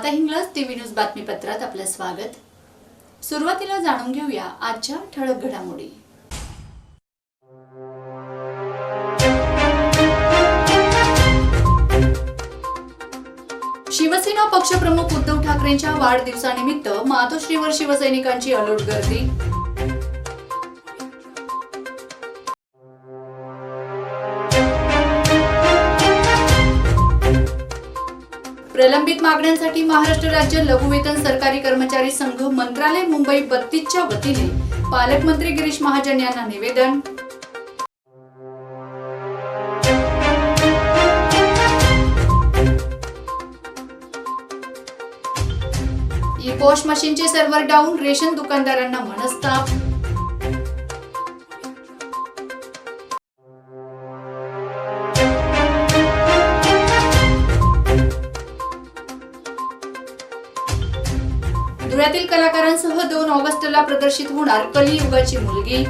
माता Hinglaj TV news बातमीपत्रात आपलं स्वागत. सुरुवातीला जाणून घेऊया आजच्या ठळक घडामोडी. शिवसेना पक्षप्रमुख उद्धव ठाकरेंच्या वाढदिवसानिमित्त मातोश्रीवर शिवसैनिकांची अलोट गर्दी. प्रलंबित मागण्यांसाठी महाराष्ट्र राज्य लघुवेतन सरकारी कर्मचारी संघ मंत्रालय मुंबई बत्तीसच्या वतीने पालकमंत्री गिरीश महाजन यांना निवेदन. ई पोस्ट मशीनचे सर्व्हर डाऊन रेशन दुकानदारांना मनस्ताप. धुळ्यातील कलाकारांसह दोन ऑगस्टला प्रदर्शित होणार कलियुगाची मुलगी.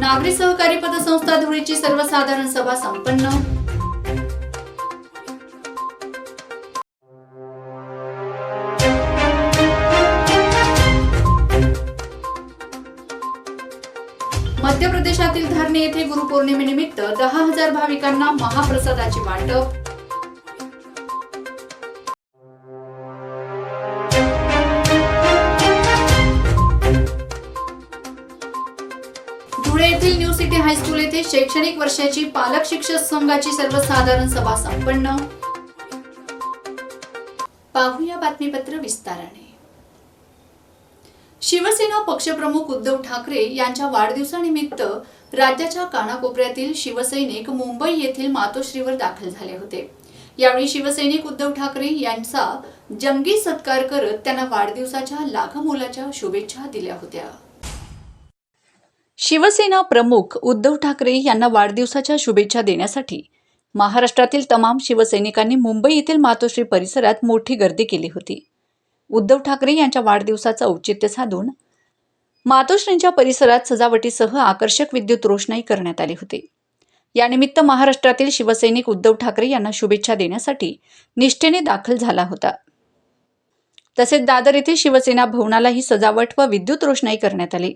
नागरी सहकारी पतसंस्था धुळीची सर्वसाधारण सभा संपन्न. पौर्णिमेनिमित्त दहा हजार भाविकांना महाप्रसादाचे वाटप धुळे येथील न्यू सिटी हायस्कूल येथे शैक्षणिक वर्षाची पालक शिक्षक संघाची सर्वसाधारण सभा संपन्न. पाहूया बातमीपत्र विस्ताराने. शिवसेना पक्षप्रमुख उद्धव ठाकरे यांच्या वाढदिवसानिमित्त राज्याच्या कानाकोपऱ्यातील शिवसैनिक मुंबई येथील मातोश्रीवर दाखल झाले होते. यावेळी शिवसैनिक उद्धव ठाकरे यांचा जंगी सत्कार करत त्यांना वाढदिवसाच्या लाखमोलाच्या शुभेच्छा दिल्या होत्या. शिवसेना प्रमुख उद्धव ठाकरे यांना वाढदिवसाच्या शुभेच्छा देण्यासाठी महाराष्ट्रातील तमाम शिवसैनिकांनी मुंबई येथील मातोश्री परिसरात मोठी गर्दी केली होती. उद्धव ठाकरे यांच्या वाढदिवसाचं औचित्य साधून मातोश्रींच्या परिसरात सजावटीसह आकर्षक विद्युत रोषणाई करण्यात आली होती. यानिमित्त महाराष्ट्रातील शिवसैनिक उद्धव ठाकरे यांना शुभेच्छा देण्यासाठी निष्ठेने दाखल झाला होता. तसेच दादर येथे शिवसेना भवनालाही सजावट व विद्युत रोषणाई करण्यात आली.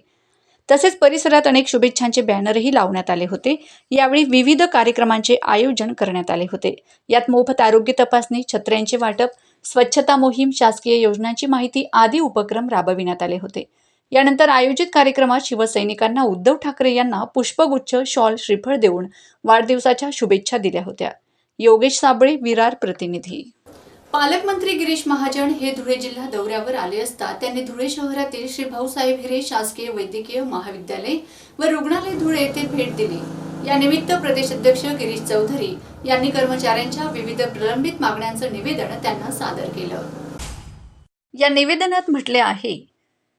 तसेच परिसरात अनेक शुभेच्छांचे बॅनरही लावण्यात आले होते. यावेळी विविध कार्यक्रमांचे आयोजन करण्यात आले होते. यात मोफत आरोग्य तपासणी छत्र्यांचे वाटप स्वच्छता मोहीम शासकीय योजनांची माहिती आदी उपक्रम राबविण्यात आले होते. यानंतर आयोजित कार्यक्रमात शिवसैनिकांना उद्धव ठाकरे यांना पुष्पगुच्छ शॉल श्रीफळ देऊन वाढदिवसाच्या शुभेच्छा दिल्या होत्या. योगेश साबळे विरार प्रतिनिधी. पालकमंत्री गिरीश महाजन हे धुळे जिल्हा दौऱ्यावर आले असता त्यांनी धुळे शहरातील श्री भाऊसाहेब हिरे शासकीय वैद्यकीय महाविद्यालय व रुग्णालय धुळे येथे भेट दिली. या निमित्त प्रदेशाध्यक्ष गिरीश चौधरी यांनी कर्मचाऱ्यांच्या विविध प्रलंबित मागण्यांचं निवेदन त्यांना सादर केलं. या निवेदनात म्हटले आहे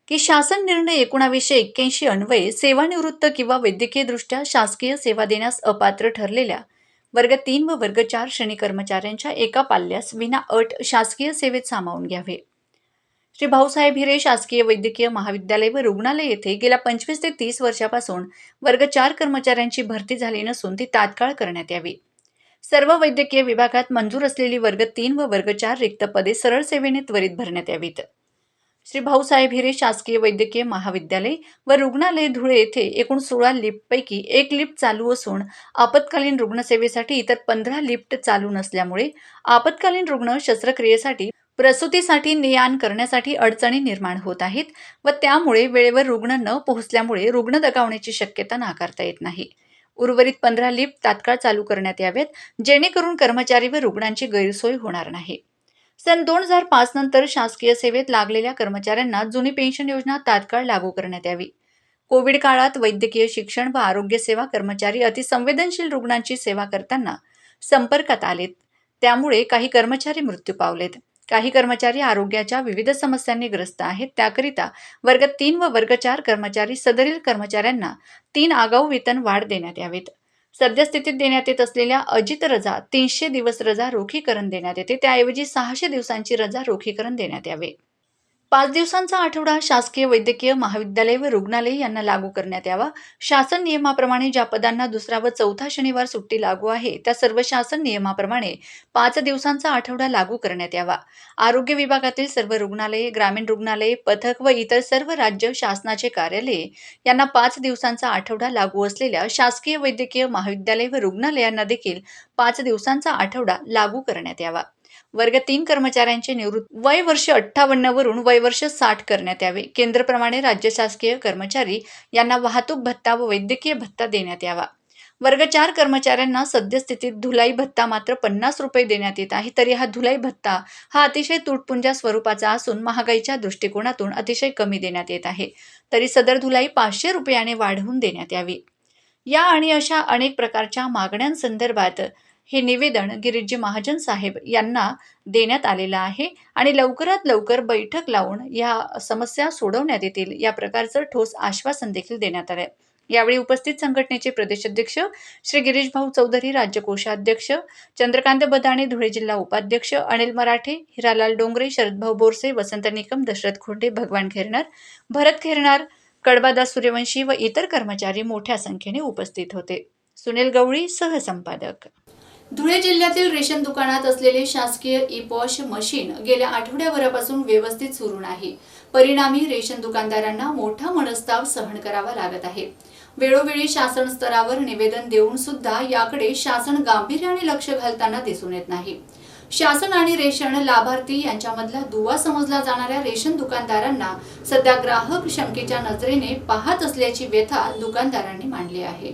की शासन निर्णय एकोणावीसशे एक्क्याऐंशी अन्वये सेवानिवृत्त किंवा वैद्यकीयदृष्ट्या शासकीय सेवा देण्यास अपात्र ठरलेल्या वर्ग तीन व वर्ग चार श्रेणी कर्मचाऱ्यांच्या एका पाल्यास विना अट शासकीय सेवेत सामावून घ्यावे. श्री भाऊसाहेब हिरे शासकीय वैद्यकीय महाविद्यालय व रुग्णालय येथे गेल्या पंचवीस ते तीस वर्षापासून वर्ग चार कर्मचाऱ्यांची भरती झाली नसून ती तात्काळ करण्यात यावी. सर्व वैद्यकीय विभागात मंजूर असलेली वर्ग तीन व वर्ग चार रिक्त पदे सरळ सेवेने त्वरित भरण्यात यावीत. श्री भाऊसाहेब हिरे शासकीय वैद्यकीय महाविद्यालय व रुग्णालय धुळे येथे एकूण सोळा लिफ्टपैकी एक लिफ्ट चालू असून आपत्कालीन रुग्णसेवेसाठी इतर पंधरा लिफ्ट चालू नसल्यामुळे आपत्कालीन रुग्ण शस्त्रक्रियेसाठी प्रसूतीसाठी नियान करण्यासाठी अडचणी निर्माण होत आहेत व त्यामुळे वेळेवर रुग्ण न पोहोचल्यामुळे रुग्ण दगावण्याची शक्यता नाकारता येत नाही. उर्वरित पंधरा लिफ्ट तात्काळ चालू करण्यात याव्यात जेणेकरून कर्मचारी व रुग्णांची गैरसोय होणार नाही. सन दोन हजार पाच नंतर शासकीय सेवेत लागलेल्या कर्मचाऱ्यांना जुनी पेन्शन योजना तात्काळ लागू करण्यात यावी. कोविड काळात वैद्यकीय शिक्षण व आरोग्य सेवा कर्मचारी अतिसंवेदनशील रुग्णांची सेवा करताना संपर्कात आलेत. त्यामुळे काही कर्मचारी मृत्यू पावलेत. काही कर्मचारी आरोग्याच्या विविध समस्यांनी ग्रस्त आहेत. त्याकरिता वर्ग तीन व वर्ग चार कर्मचारी सदरील कर्मचाऱ्यांना तीन आगाऊ वेतन वाढ देण्यात यावेत. सद्यस्थितीत देण्यात येत असलेल्या अजित रजा तीनशे दिवस रजा रोखीकरण देण्यात येते. त्याऐवजी सहाशे दिवसांची रजा रोखीकरण देण्यात यावे. पाच दिवसांचा आठवडा शासकीय वैद्यकीय महाविद्यालय व रुग्णालय यांना लागू करण्यात यावा. शासन नियमाप्रमाणे ज्या पदांना दुसरा व चौथा शनिवार सुट्टी लागू आहे त्या सर्व शासन नियमाप्रमाणे पाच दिवसांचा आठवडा लागू करण्यात यावा. आरोग्य विभागातील सर्व रुग्णालये ग्रामीण रुग्णालये पथक व इतर सर्व राज्य शासनाचे कार्यालये यांना पाच दिवसांचा आठवडा लागू असलेल्या शासकीय वैद्यकीय महाविद्यालय व रुग्णालयांना देखील पाच दिवसांचा आठवडा लागू करण्यात यावा. वर्ग तीन कर्मचाऱ्यांचे निवृत्त. वय वर्ष अठ्ठावन्न वरून वय वर्ष साठ करण्यात यावे. केंद्रप्रमाणे राज्य शासकीय कर्मचारी यांना वाहतूक भत्ता व वैद्यकीय भत्ता देण्यात यावा. वर्ग चार कर्मचाऱ्यांना सद्यस्थितीत धुलाई भत्ता मात्र पन्नास रुपये देण्यात येत आहे. तरी हा धुलाई भत्ता हा अतिशय तुटपुंजा स्वरूपाचा असून महागाईच्या दृष्टिकोनातून अतिशय कमी देण्यात येत आहे. तरी सदर धुलाई पाचशे रुपयाने वाढवून देण्यात यावी. या आणि अशा अनेक प्रकारच्या मागण्यांसंदर्भात हे निवेदन गिरीजी महाजन साहेब यांना देण्यात आलेलं आहे आणि लवकरात लवकर बैठक लावून या समस्या सोडवण्यात येतील या प्रकारचं ठोस आश्वासन देखील देण्यात आलं आहे यावेळी उपस्थित संघटनेचे प्रदेशाध्यक्ष श्री गिरीश भाऊ चौधरी राज्य कोषाध्यक्ष चंद्रकांत बदाणे धुळे जिल्हा उपाध्यक्ष अनिल मराठे हिरालाल डोंगरे शरदभाऊ बोरसे वसंत निकम दशरथ खोंडे भगवान खेरणार भरत खेरणार कडबादास सूर्यवंशी व इतर कर्मचारी मोठ्या संख्येने उपस्थित होते. सुनील गवळी सहसंपादक. धुळे जिल्ह्यातील रेशन दुकानात असलेले शासकीय ई पॉश मशीन गेल्या आठवड्याभरापासून व्यवस्थित सुरू नाही. परिणामी रेशन दुकानदारांना मोठा मनस्ताप सहन करावा लागत आहे. वेळोवेळी शासन स्तरावर निवेदन देऊन सुद्धा याकडे शासन गांभीर्याने लक्ष घालताना दिसून येत नाही. शासन आणि रेशन लाभार्थी यांच्यामधला दुवा समजला जाणाऱ्या रेशन दुकानदारांना सध्या ग्राहक शंकेच्या नजरेने पाहत असल्याची व्यथा दुकानदारांनी मांडली आहे.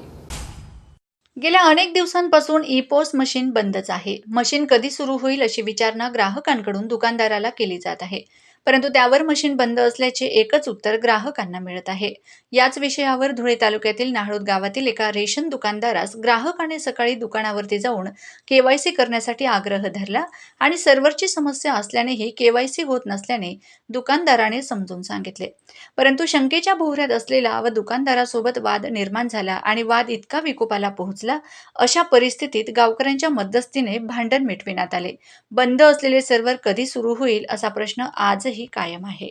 गेल्या अनेक दिवसांपासून ई पोस्ट मशीन बंदच आहे. मशीन कधी सुरू होईल अशी विचारणा ग्राहकांकडून दुकानदाराला केली जात आहे. परंतु त्यावर मशीन बंद असल्याचे एकच उत्तर ग्राहकांना मिळत आहे. याच विषयावर धुळे तालुक्यातील नाहळोद गावातील एका रेशन दुकानदारास ग्राहकाने सकाळी दुकानावरती जाऊन केवायसी करण्यासाठी आग्रह धरला आणि सर्व्हरची समस्या असल्यानेही केवायसी होत नसल्याने दुकानदाराने समजून सांगितले. परंतु शंकेच्या भोवऱ्यात असलेला व दुकानदारासोबत वाद निर्माण झाला आणि वाद इतका विकोपाला पोहोचला अशा परिस्थितीत गावकऱ्यांच्या मध्यस्थीने भांडण मिटविण्यात आले. बंद असलेले सर्व्हर कधी सुरू होईल असा प्रश्न आज आजही कायम आहे.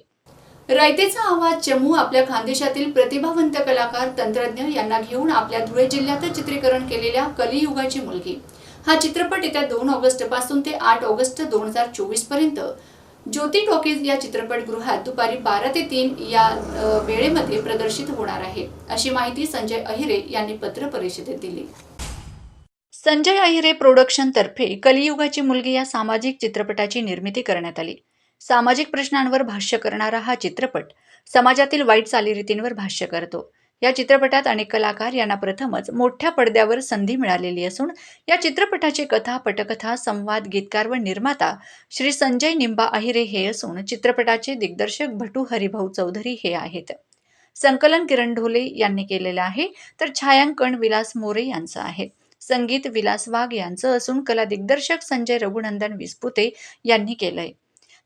रायतेचा आवाज चमू आपल्या खानदेशातील प्रतिभावंत कलाकार तंत्रज्ञ यांना घेऊन आपल्या धुळे जिल्ह्यात चित्रीकरण केलेल्या कलियुगाची मुलगी. हा चित्रपट येत्या दोन ऑगस्टपासून ते आठ ऑगस्ट दोन हजार चोवीसपर्यंत. ज्योती टॉकीज या चित्रपटगृहात दुपारी बारा ते तीन या वेळेमध्ये प्रदर्शित होणार आहे. अशी माहिती संजय अहिरे यांनी पत्र परिषदेत दिली. संजय अहिरे प्रोडक्शन तर्फे कलियुगाची मुलगी या सामाजिक चित्रपटाची निर्मिती करण्यात आली. सामाजिक प्रश्नांवर भाष्य करणारा हा चित्रपट समाजातील वाईट चालीरीतींवर भाष्य करतो. या चित्रपटात अनेक कलाकार यांना प्रथमच मोठ्या पडद्यावर संधी मिळालेली असून या चित्रपटाची कथा पटकथा संवाद गीतकार व निर्माता श्री संजय निंबा अहिरे हे असून चित्रपटाचे दिग्दर्शक भटू हरिभाऊ चौधरी हे आहेत. संकलन किरण ढोले यांनी केलेलं आहे तर छायांकन विलास मोरे यांचं आहे. संगीत विलास वाघ यांचं असून कला दिग्दर्शक संजय रघुनंदन विस्पुते यांनी केलंय.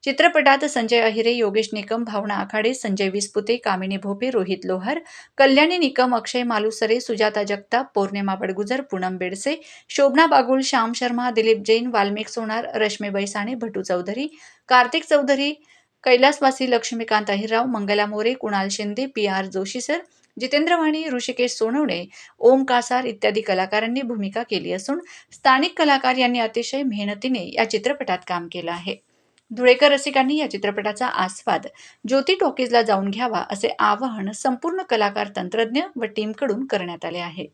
चित्रपटात संजय अहिरे योगेश निकम भावना आखाडे संजय विस्पुते कामिनी भोपे रोहित लोहार कल्याणी निकम अक्षय मालुसरे सुजाता जगताप पौर्णिमा बडगुजर पूनम बेडसे शोभना बागुल श्याम शर्मा दिलीप जैन वाल्मिक सोनार रश्मी बैसाणे भटू चौधरी कार्तिक चौधरी कैलासवासी Laxmikant Ahirrao Mangala More Kunal Shinde P R Joshi sir Jitendra Wani Hrishikesh Sonawane Om Kasar इत्यादी कलाकारांनी भूमिका केली असून स्थानिक कलाकार यांनी अतिशय मेहनतीने या चित्रपटात काम केलं आहे. धुळेकर रसिकांनी या चित्रपटाचा आस्वाद ज्योती टॉकीजला जाऊन घ्यावा असे आवाहन संपूर्ण कलाकार तंत्रज्ञ व टीमकडून करण्यात आले आहे.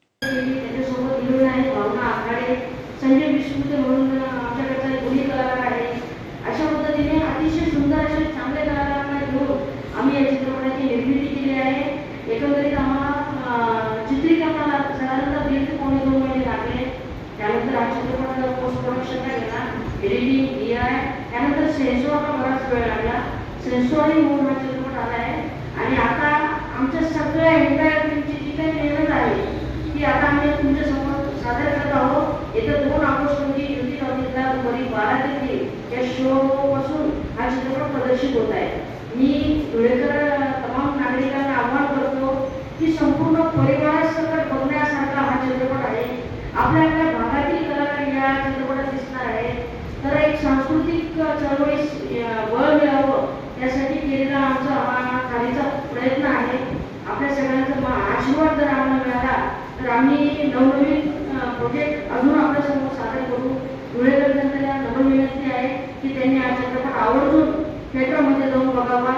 त्यानंतर हा पोस्ट प्रोडक्शनला गेला एडिटिंग आय त्यानंतर सेन्सॉरला बराच वेळ लागला. सेन्सॉरही मूळ हा चित्रपट आला आहे. आणि आता आमच्या सगळ्या एंटायर टीमची जी काही मेहनत आहे ती आता आम्ही तुमच्यासमोर सादर करत आहोत. येत्या दोन ऑगस्ट रोजी युती टॉकीजला दुपारी बारा ते या शोपासून हा चित्रपट प्रदर्शित होत आहे. मी धुळेकर तमाम नागरिकांना आव्हान करतो की संपूर्ण परिवारासकट बघण्यासारखा हा चित्रपट आहे. आपल्या आपल्या भागातील कलाकार या चित्रपट दिसणार आहे तर एक सांस्कृतिक चळवळीस बळ मिळावं यासाठी केलेला आमचा हा खालीचा प्रयत्न आहे. आपल्या सगळ्यांचा आशीर्वाद जर आम्हाला मिळाला तर आम्ही नवनवीन प्रोजेक्ट अजून आपल्यासमोर सादर करू. धुळेकर जनतेला नवीन विनंती आहे की त्यांनी हा चित्रपट आवर्जून थिएटरमध्ये जाऊन बघावा.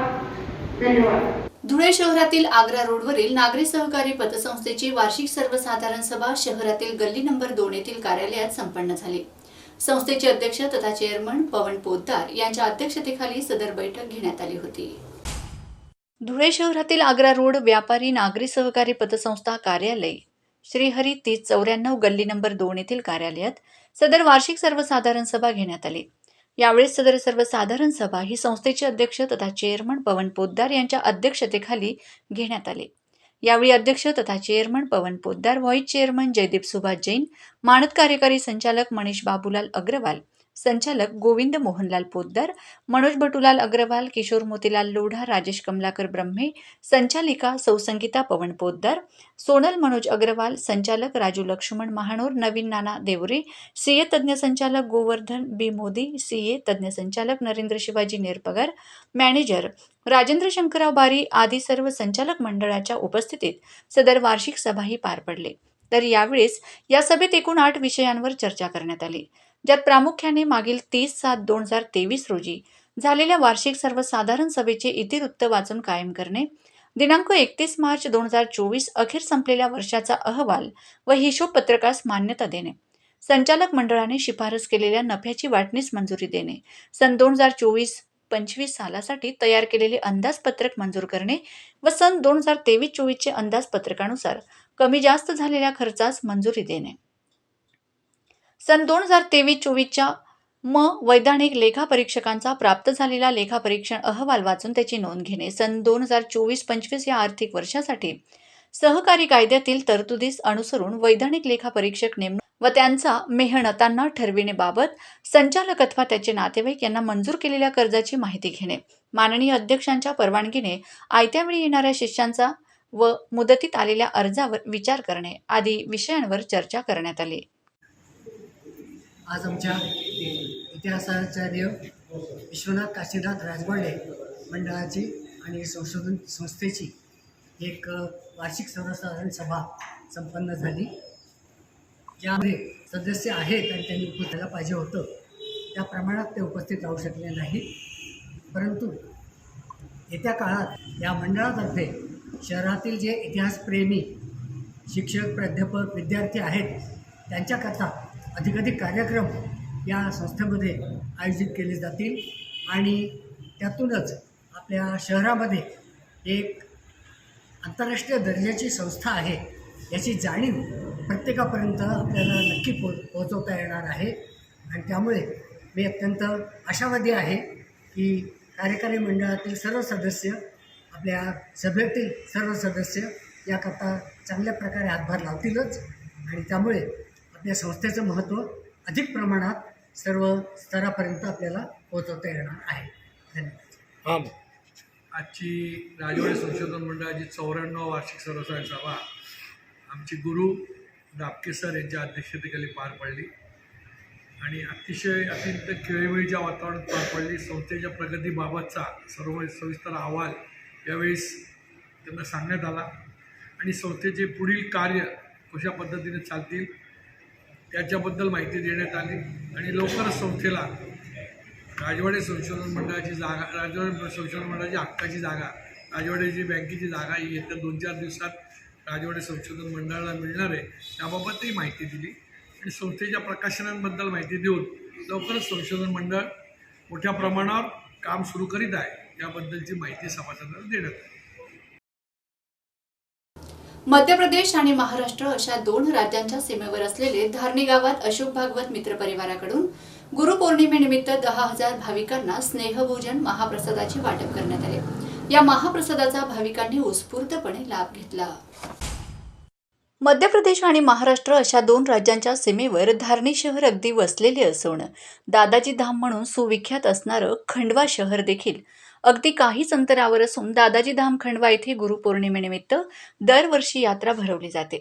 धन्यवाद. धुळे शहरातील आग्रा रोडवरील नागरी सहकारी पतसंस्थेची वार्षिक सर्वसाधारण सभा शहरातील गल्ली नंबर दोन येथील कार्यालयात संपन्न झाली. संस्थेचे अध्यक्ष तथा चेअरमन पवन पोद्दार यांच्या अध्यक्षतेखाली सदर बैठक घेण्यात आली होती. धुळे शहरातील आग्रा रोड व्यापारी नागरी सहकारी पतसंस्था कार्यालय श्रीहरी तीस चौऱ्याण्णव गल्ली नंबर दोन येथील कार्यालयात सदर वार्षिक सर्वसाधारण सभा घेण्यात आली. यावेळी सदर सर्वसाधारण सभा ही संस्थेचे अध्यक्ष तथा चेअरमन पवन पोद्दार यांच्या अध्यक्षतेखाली घेण्यात आली. यावेळी अध्यक्ष तथा chairman Pawan Poddar vice chairman Jaydeep Subhash Jain मानद कार्यकारी संचालक मनीष बाबूलाल अग्रवाल संचालक गोविंद मोहनलाल पोद्दार मनोज बटुलाल अग्रवाल किशोर मोतीलाल लोढा राजेश कमलाकर ब्रह्मे संचालिका सौसंगीता पवन पोद्दार सोनल मनोज अग्रवाल संचालक राजू लक्ष्मण महानोर नवीन नाना देवरे सीए तज्ज्ञ संचालक गोवर्धन बी मोदी सीए तज्ज्ञ संचालक नरेंद्र शिवाजी नेरपगार मॅनेजर राजेंद्र शंकरराव बारी आदी सर्व संचालक मंडळाच्या उपस्थितीत सदर वार्षिक सभाही पार पडले. तर यावेळेस या सभेत एकूण आठ विषयांवर चर्चा करण्यात आली. ज्यात प्रामुख्याने मागील तीस सात दोन हजार तेवीस रोजी झालेल्या वार्षिक सर्वसाधारण सभेचे इतिवृत्त वाचून कायम करणे दिनांक एकतीस मार्च दोन हजार चोवीस अखेर संपलेल्या वर्षाचा अहवाल व हिशोब पत्रकास मान्यता देणे संचालक मंडळाने शिफारस केलेल्या नफ्याची वाटणीस मंजुरी देणे सन दोन हजार चोवीस पंचवीस सालासाठी तयार केलेले अंदाजपत्रक मंजूर करणे व सन दोन हजार तेवीस चोवीसचे अंदाजपत्रकानुसार कमी जास्त झालेल्या खर्चास मंजुरी देणे. सन दोन हजार तेवीस चोवीसच्या म वैधानिक लेखापरीक्षकांचा प्राप्त झालेला लेखापरीक्षण अहवाल वाचून त्याची नोंद घेणे. सन दोन हजार चोवीस पंचवीस या आर्थिक वर्षासाठी सहकारी कायद्यातील तरतुदीस अनुसरून वैधानिक लेखापरीक्षक नेमणूक व त्यांचा मेहनतांना ठरविणेबाबत संचालक अथवा त्याचे नातेवाईक यांना मंजूर केलेल्या कर्जाची माहिती घेणे. माननीय अध्यक्षांच्या परवानगीने आयत्यावेळी येणाऱ्या शिष्यांचा व मुदतीत आलेल्या अर्जावर विचार करणे आदी विषयांवर चर्चा करण्यात आली. आज आमच्या इतिहासाचार्य विश्वनाथ काशीनाथ राजवाडे मंडळाची आणि संशोधन संस्थेची एक वार्षिक सर्वसाधारण सभा संपन्न झाली. ज्यामध्ये सदस्य आहेत आणि त्यांनी उपस्थित पाहिजे होतं त्या प्रमाणात ते उपस्थित राहू शकले नाहीत परंतु येत्या काळात या मंडळातर्फे शहरातील जे इतिहासप्रेमी शिक्षक प्राध्यापक विद्यार्थी आहेत त्यांच्याकरता अधिकाधिक कार्यक्रम या संस्थेमध्ये आयोजित केले जातील आणि त्यातूनच आपल्या शहरामध्ये एक आंतरराष्ट्रीय दर्जाची संस्था आहे याची जाणीव प्रत्येकापर्यंत आपल्याला नक्की पो पोहोचवता येणार आहे. आणि त्यामुळे मी अत्यंत आशावादी आहे की कार्यकारी मंडळातील सर्व सदस्य आपल्या सभेतील सर्व सदस्य याकरता चांगल्या प्रकारे हातभार लावतीलच. आणि त्यामुळे या संस्थेचं महत्त्व अधिक प्रमाणात सर्व स्तरापर्यंत आपल्याला पोहोचवता येणार आहे. धन्यवाद. आजची राजवाडे संशोधन मंडळाची चौऱ्याण्णव वार्षिक सर्वसाधारण सभा आमचे गुरु दापके सर यांच्या अध्यक्षतेखाली पार पडली. आणि अतिशय अत्यंत खेळीवेळीच्या वातावरणात पार पडली. संस्थेच्या प्रगतीबाबतचा सर्व सविस्तर अहवाल यावेळेस त्यांना सांगण्यात आला. आणि संस्थेचे पुढील कार्य कशा पद्धतीने चालतील त्याच्याबद्दल माहिती देण्यात आली आणि लवकरच संस्थेला राजवाडे संशोधन मंडळाची जागा राजवाडे संशोधन मंडळाची हक्काची जागा राजवाड्याची बँकेची जागा ही येत्या दोन चार दिवसात राजवाडे संशोधन मंडळाला मिळणार आहे. त्याबाबतही माहिती दिली आणि संस्थेच्या प्रकाशनांबद्दल माहिती देऊन लवकरच संशोधन मंडळ मोठ्या प्रमाणावर काम सुरू करीत आहे. याबद्दलची माहिती सभासदांना देण्यात आली. मध्य प्रदेश आणि महाराष्ट्र अशा दोन राज्यांच्या सीमेवर असलेले धारणी गावात अशोक भागवत मित्र परिवाराकडून गुरुपौर्णिमेनिमित्त दहा हजार भाविकांना स्नेहभोजन महाप्रसादाचे वाटप करण्यात आले. या महाप्रसादाचा भाविकांनी उत्स्फूर्तपणे लाभ घेतला. मध्य प्रदेश आणि महाराष्ट्र अशा दोन राज्यांच्या सीमेवर धारणी शहर अगदी वसलेले असून दादाजी धाम म्हणून सुविख्यात असणारं खंडवा शहर देखील अगदी काहीच अंतरावर असून दादाजी धाम खंडवा येथे गुरुपौर्णिमेनिमित्त दरवर्षी यात्रा भरवली जाते.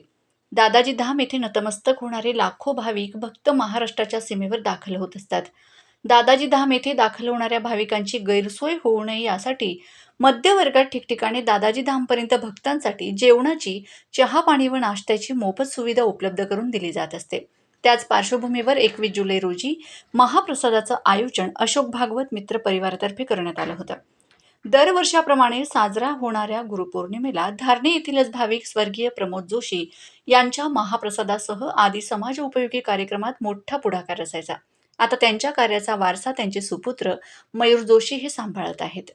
दादाजी धाम येथे नतमस्तक होणारे लाखो भाविक भक्त महाराष्ट्राच्या सीमेवर दाखल होत असतात. दादाजी धाम येथे दाखल होणाऱ्या भाविकांची गैरसोय होऊ नये यासाठी मध्यवर्गात ठिकठिकाणी दादाजी धामपर्यंत भक्तांसाठी जेवणाची चहा पाणी व नाश्त्याची मोफत सुविधा उपलब्ध करून दिली जात असते. त्याच पार्श्वभूमीवर एकवीस जुलै रोजी महाप्रसादाचं आयोजन अशोक भागवत मित्र परिवारातर्फे करण्यात आलं होतं. दरवर्षाप्रमाणे साजरा होणाऱ्या गुरुपौर्णिमेला धारणे येथीलच भाविक स्वर्गीय प्रमोद जोशी यांच्या महाप्रसादासह आदी समाज उपयोगी कार्यक्रमात मोठा पुढाकार असायचा आता त्यांच्या कार्याचा वारसा त्यांचे सुपुत्र मयूर जोशी हे सांभाळत आहेत.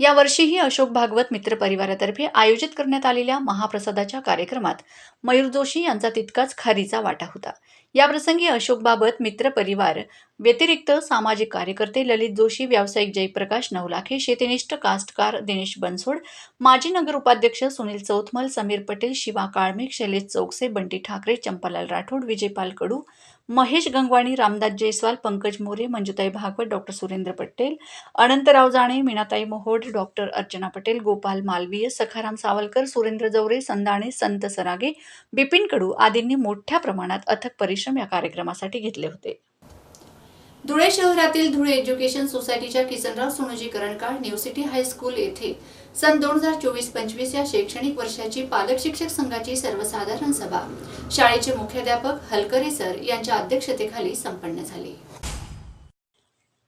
यावर्षीही अशोक भागवत मित्र परिवारातर्फे आयोजित करण्यात आलेल्या महाप्रसादाच्या कार्यक्रमात मयूर जोशी यांचा तितकाच खारीचा वाटा होता. याप्रसंगी अशोक बाबत मित्र परिवार व्यतिरिक्त सामाजिक कार्यकर्ते ललित जोशी व्यावसायिक जयप्रकाश नवलाखे शेतीनिष्ठ कास्टकार दिनेश बनसोड माजी नगर उपाध्यक्ष सुनील चौथमल समीर पटेल शिवा काळमेघ शैलेश चौकसे बंटी ठाकरे चंपालाल राठोड विजयपाल कडू महेश गंगवाणी रामदास जयस्वाल पंकज मोरे मंजुताई भागवत डॉक्टर सुरेंद्र पटेल अनंतराव जाणे मीनाताई मोहोड डॉक्टर अर्चना पटेल गोपाल मालवीय सखाराम सावलकर सुरेंद्र जवरे संदाणे संत सरागे बिपिन कडू आदींनी मोठ्या प्रमाणात अथक परिश्रम या कार्यक्रमासाठी घेतले होते. धुळे शहरातील धुळे एज्युकेशन सोसायटीच्या Kisanrao Sonoji Karankal new city high school येथे सन दोन हजार चोवीस पंचवीस या शैक्षणिक वर्षाची पालक शिक्षक संघाची सर्वसाधारण सभा. शाळेचे मुख्याध्यापक हलकरे सर यांच्या अध्यक्षतेखाली संपन्न झाली.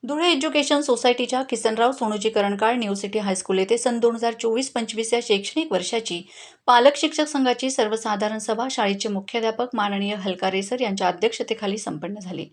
धुळे एज्युकेशन सोसायटीच्या Kisanrao Sonoji Karankal new city high school येथे सन दोन हजार चोवीस पंचवीस या शैक्षणिक वर्षाची पालक शिक्षक संघाची सर्वसाधारण सभा शाळेचे मुख्याध्यापक माननीय हलकारे सर यांच्या अध्यक्षतेखाली संपन्न झाली.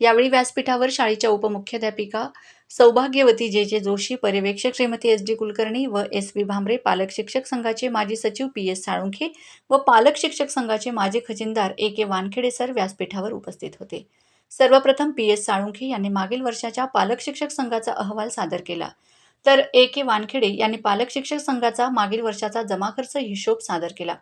यावेळी व्यासपीठावर शाळेच्या उपमुख्याध्यापिका सौभाग्यवती जे जे जोशी पर्यवेक्षक श्रीमती एस डी कुलकर्णी व एस व्ही भांबरे पालक शिक्षक संघाचे माजी सचिव पी एस साळुंखे व पालक शिक्षक संघाचे माजी खजिनदार ए के वानखेडे सर व्यासपीठावर उपस्थित होते. सर्वप्रथम पी एस साळुंखे यांनी मागील वर्षाच्या पालक शिक्षक संघाचा अहवाल सादर केला. तर ए के वानखेडे यांनी पालक शिक्षक संघाचा मागील वर्षाचा जमाखर्च हिशोब सादर केला.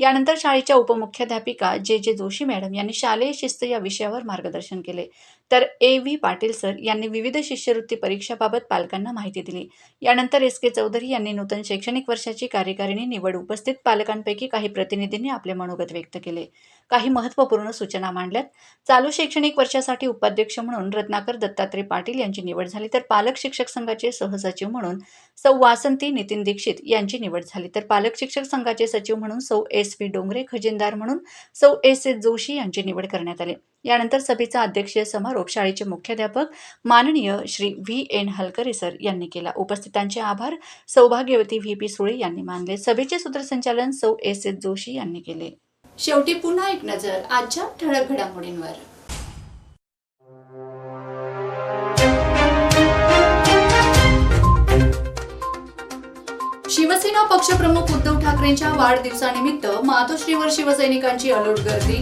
यानंतर शाळेच्या उपमुख्याध्यापिका जे जे जोशी मॅडम यांनी शालेय शिस्त या विषयावर मार्गदर्शन केले. तर ए व्ही पाटील सर यांनी विविध शिष्यवृत्ती परीक्षाबाबत पालकांना माहिती दिली. यानंतर एस के चौधरी यांनी नूतन शैक्षणिक वर्षाची कार्यकारिणी निवड उपस्थित पालकांपैकी काही प्रतिनिधींनी आपले मनोगत व्यक्त केले. काही महत्त्वपूर्ण सूचना मांडल्यात. चालू शैक्षणिक वर्षासाठी उपाध्यक्ष म्हणून रत्नाकर दत्तात्रय पाटील यांची निवड झाली तर पालक शिक्षक संघाचे सहसचिव म्हणून सौ वासंती नितीन दीक्षित यांची निवड झाली तर पालक शिक्षक संघाचे सचिव म्हणून सौ एस व्ही डोंगरे खजिनदार म्हणून सौ एस एस जोशी यांची निवड करण्यात आली. यानंतर सभेचा अध्यक्षीय समारोप शाळेचे मुख्याध्यापक माननीय Shri V N Halkare sir यांनी केला. उपस्थितांचे आभार. सौभाग्यवती व्ही पी सुळे यांनी मानले. सभेचे सूत्रसंचालन सौ एस एस जोशी यांनी केले. शेवटी पुन्हा एक नजर आजच्या ठळक घडामोडींवर शिवसेना पक्षप्रमुख उद्धव ठाकरेंच्या वाढदिवसानिमित्त मातोश्रीवर शिवसैनिकांची अलोट गर्दी.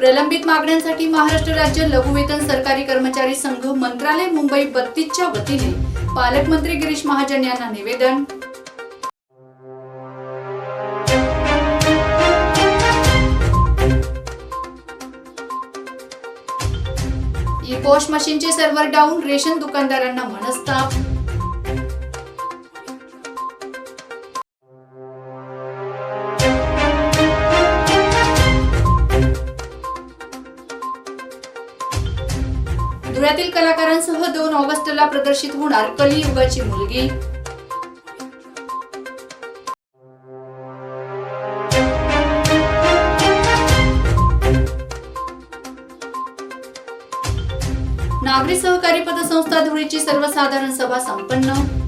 प्रलंबित मागण्यांसाठी महाराष्ट्र राज्य लघुवेतन सरकारी कर्मचारी संघ मंत्रालय मुंबई बत्तीसच्या वतीने पालकमंत्री गिरीश महाजन यांना निवेदन. ई पॉश मशीनचे सर्व्हर डाऊन रेशन दुकानदारांना मनस्ताप. धुळ्यातील कलाकारांसह दोन ऑगस्टला प्रदर्शित होणार कलियुगाची मुलगी. नागरी सहकारी पतसंस्था धुळीची सर्वसाधारण सभा संपन्न.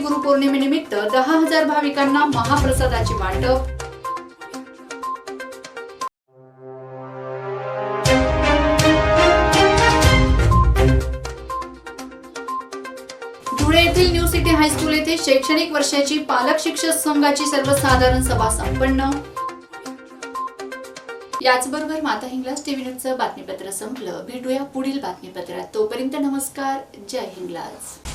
गुरुपौर्णिमेनिमित्त दहा हजार भाविकांना महाप्रसादाचे वाटप धुळे येथील न्यू सिटी हायस्कूल येथे शैक्षणिक वर्षाची पालक शिक्षक संघाची सर्वसाधारण सभा संपन्न. याचबरोबर माता हिंगलाज टीव्ही न्यूजचं बातमीपत्र संपलं. भेटूया पुढील बातमीपत्रात. तोपर्यंत नमस्कार. जय हिंगलाज.